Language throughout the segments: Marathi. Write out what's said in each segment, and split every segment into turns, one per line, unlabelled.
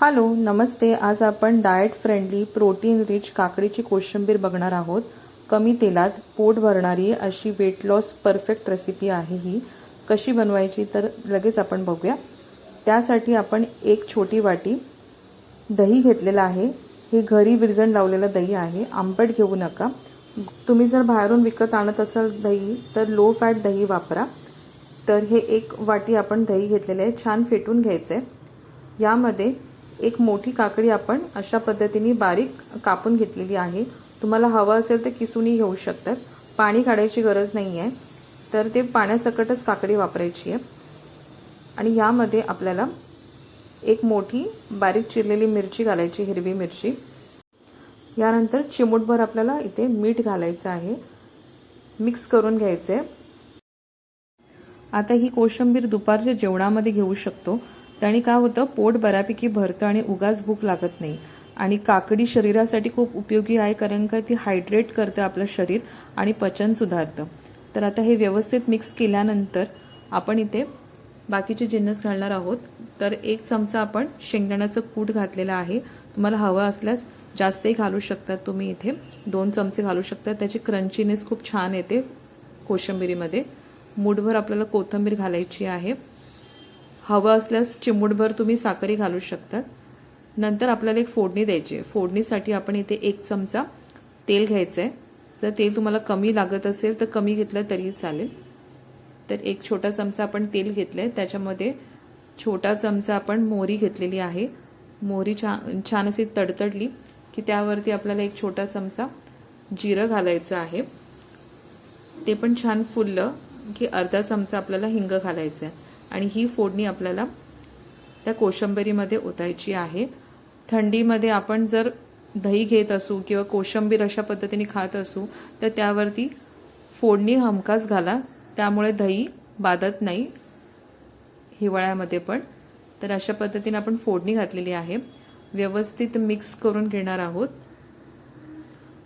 हॅलो नमस्ते. आज आपण डाएट फ्रेंडली प्रोटीन रिच काकडीची कोशिंबीर बघणार आहोत. कमी तेलात पोट भरणारी अशी वेट लॉस परफेक्ट रेसिपी आहे ही. कशी बनवायची तर लगेच आपण बघूया. त्यासाठी आपण एक छोटी वाटी दही घेतलेलं आहे. हे घरी विरजण लावलेलं दही आहे. आंबट घेऊ नका. तुम्ही जर बाहेरून विकत आणत असाल दही तर लो फॅट दही वापरा. तर हे एक वाटी आपण दही घेतलेलं आहे. छान फेटून घ्यायचं आहे यामध्ये एक मोठी काकडी आपण अशा पद्धतीने बारीक कापून घेतलेली आहे. तुम्हाला हवं असेल तर किसूनही घेऊ शकतात. पाणी काढायची गरज नाही आहे तर ते पाण्यासकटच काकडी वापरायची आहे. आणि यामध्ये आपल्याला एक मोठी बारीक चिरलेली मिरची घालायची हिरवी मिरची. यानंतर चिमूटभर आपल्याला इथे मीठ घालायचं आहे. मिक्स करून घ्यायचं आहे आता ही कोशिंबीर दुपारच्या जेवणामध्ये घेऊ शकतो. त्याने काय होतं पोट बऱ्यापैकी भरतं आणि उगाच भूक लागत नाही. आणि काकडी शरीरासाठी खूप उपयोगी आहे कारण का ती हायड्रेट करतं आपलं शरीर आणि पचन सुधारतं. तर आता हे व्यवस्थित मिक्स केल्यानंतर आपण इथे बाकीचे जिन्नस घालणार आहोत. तर एक चमचा आपण शेंगदाण्याचं कूट घातलेलं आहे. तुम्हाला हवं असल्यास जास्तही घालू शकतात तुम्ही इथे दोन चमचे घालू शकतात त्याची क्रंचीनेस खूप छान येते कोशिंबिरीमध्ये. मूठभर आपल्याला कोथिंबीर घालायची आहे. हवं असल्यास चिमूटभर तुम्ही साखरही घालू शकतात. नंतर आपल्याला एक फोडणी द्यायची आहे. फोडणीसाठी आपण इथे एक चमचा तेल घ्यायचं आहे जर तेल तुम्हाला कमी लागत असेल तर कमी घेतलं तरीही चालेल. तर एक छोटा चमचा आपण तेल घेतलं आहे त्याच्यामध्ये छोटा चमचा आपण मोहरी घेतलेली आहे. मोहरी छान छान अशी तडतडली की त्यावरती आपल्याला एक छोटा चमचा जिरं घालायचं आहे. ते पण छान फुललं की अर्धा चमचा आपल्याला हिंग घालायचं आहे आणि ही फोडणी आपल्याला त्या कोशंबरीमध्ये ओतायची आहे. थंडीमध्ये आपण जर दही घेत असू किंवा कोशंबीर अशा पद्धतीने खात असू तर त्यावरती फोडणी हमखास घाला. त्यामुळे दही बाधत नाही हिवाळ्यामध्ये पण. तर अशा पद्धतीने आपण फोडणी घातलेली आहे. व्यवस्थित मिक्स करून घेणार आहोत.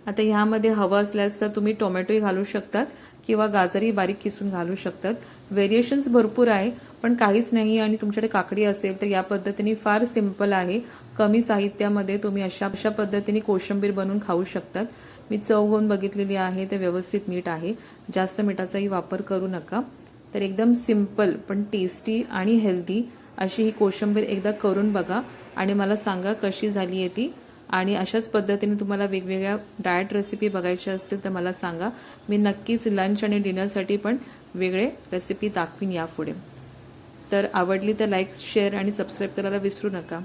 आता ह्यामध्ये हवं असल्यास तर तुम्ही टोमॅटोही घालू शकतात किंवा गाजरही बारीक किसून घालू शकतात. व्हेरिएशन्स भरपूर आहे पण काहीच नाही आणि तुमच्याकडे काकडी असेल तर या पद्धतीने फार सिंपल आहे. कमी साहित्यामध्ये तुम्ही अशा अशा पद्धतीने कोशिंबीर बनवून खाऊ शकतात. मी चव होऊन बघितलेली आहे ते व्यवस्थित मीठ आहे. जास्त मिठाचाही वापर करू नका. तर एकदम सिंपल पण टेस्टी आणि हेल्दी अशी ही कोशिंबीर एकदा करून बघा आणि मला सांगा कशी झाली आहे ती. आणि अशाच पद्धतीने तुम्हाला वेगवेगळ्या डाएट रेसिपी बघायच्या असतील तर मला सांगा. मी नक्कीच लंच आणि डिनरसाठी पण वेगळे रेसिपी दाखवीन यापुढे. तर आवडली तर लाईक शेअर आणि सबस्क्राईब करायला विसरू नका.